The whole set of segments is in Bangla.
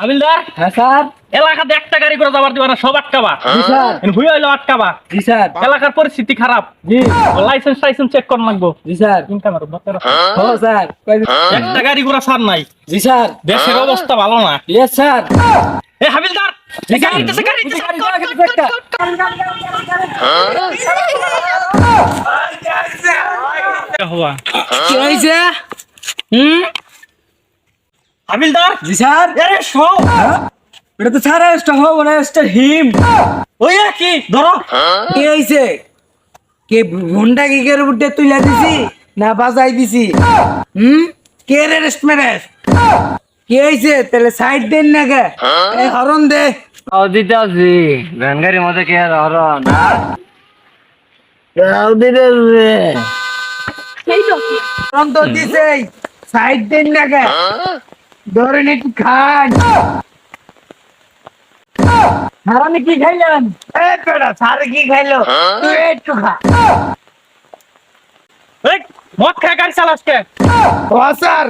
হাবিলদার হ্যাঁ স্যার। এলাকাতে একটা গাড়ি করে যাবার দিবা না সব আটকাবা। স্যার। ভুই হইল আটকাবা। জি স্যার। এলাকার পরিস্থিতি খারাপ। জি। লাইসেন্স টাইসেন্স চেক কর লাগবো। জি স্যার। ইনকাম আর বাচ্চারা ও স্যার। একটা গাড়ি ঘোড়া সার নাই। জি স্যার। দেশের অবস্থা ভালো না। Yes sir. এ হাবিলদার কি হুম? হাবিলদার জি স্যার। আরে শো এটা তো স্যার স্টার হব না স্টার হিম। ওই কি? ধরো। কি হয়েছে কে ভুন্ডা কি কের উঠে তুইলা দিছি না বাজাই দিছি? হুম? কে রে রেস্ট মেরেস কি হয়েছে তাহলে সাইড দেন না কে? এই হরন দে। ও দিতেছি ভ্যান গাড়ির মধ্যে কে আর হরন হরন তো। দিছে সাইড দেন না কে? ধরেন একটু খান? হারানি কি খাইলেন এ পেড়া সারে কি খাইলো? তুই একটু খা। মদ খেয়ে গাড়ি চালাস কে? ও স্যার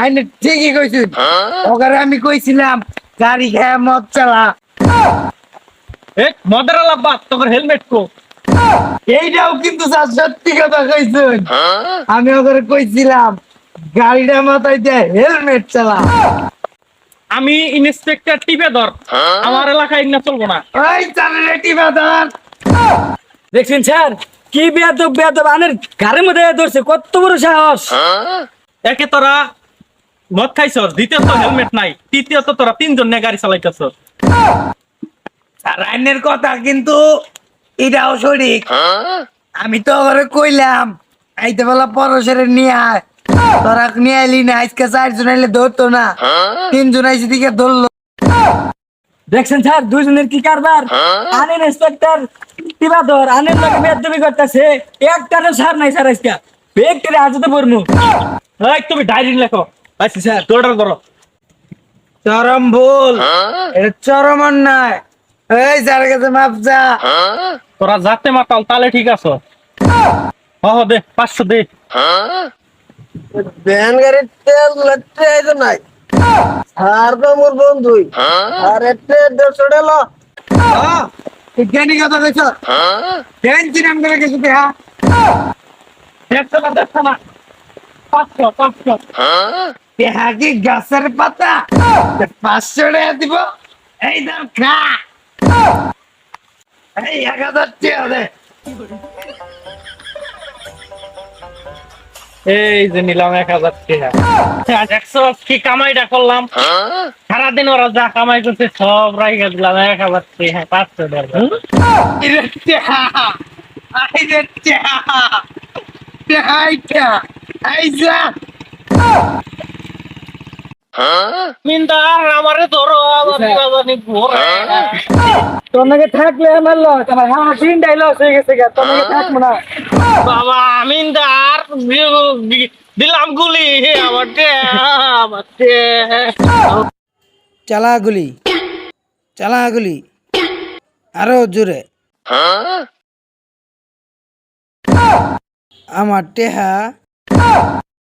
আইনে ঠিকই কইছুন ওখানে আমি কইছিলাম গাড়ি খেয়ে মদ চালা। এই মদের আলাপ তোর হেলমেট কো। এইটাও কিন্তু স্যার সত্যি কথা কইছুন। আমি ওখানে কইছিলাম গাড়িটা মাথায় দিয়ে হেলমেট চালা। আমি ইন্সপেক্টর টিপে ধর। আমার এলাকায় না চলবো না। ওই চালে দেখছেন স্যার? কি বেয়াদব বেয়াদব। আনের গাড়ির মধ্যে ধরছে কত বড় সাহস। একে তোরা মদ খাইছস দ্বিতীয়ত হেলমেট নাই তৃতীয়ত তোরা তিনজন নিয়ে গাড়ি চালাইতেছস। স্যার আইনের কথা কিন্তু এটাও সঠিক। আমি তো ওখানে কইলাম আইতে বেলা পরশের নিয়ে আয়। তোরা নিয়ে আইলি না আজকে চারজন আইলে ধরতো না। তিনজন আইসি দিকে ধরলো। দেখছেন স্যার দুজনের কি কারবার? আনের ইন্সপেক্টর টিবা ধর আনের লোকে বেয়াদবি করতেছে। একটারও সার নাই স্যার আজকে। বেগটারে হাজতে পড়মু। এই তুমি ডায়েরি লেখো। আচ্ছা স্যার তোরটা ধরো চরম ভুল। এটা চরম অন্যায়। এই যার কাছে মাপ যা। তোরা যাতে মাতাল তাহলে ঠিক আছো। হ দে পাঁচশো দে। ভ্যান গাড়ির তেল আইতো নাই। আর তো মোর বন্ধুই আর একটা দেড়শো জ্ঞানী কথা কইছ? টেনশন আম করে কিছু দেহা দেখছ না দেখছ কি গাছের পাতা। পাঁচশো টাকা দিব। এই দাম খা। এই এক হাজার টাকা দে। এই যে নিলাম এক হাজার দেখছ কি কামাইটা করলাম? সারাদিন ওরা যা কামাই করছে সব রাইখে দিলাম এক হাজার পাঁচশো টেহা তোমাকে থাকলে আমার লস আমার হ্যাঁ তিনটাই লস হয়ে গেছে গা তোমাকে থাকব না। বাবা মিন্দার দিলাম গুলি আমার আমাকে চালা গুলি চালা গুলি আরও জোরে। আমার টেহা।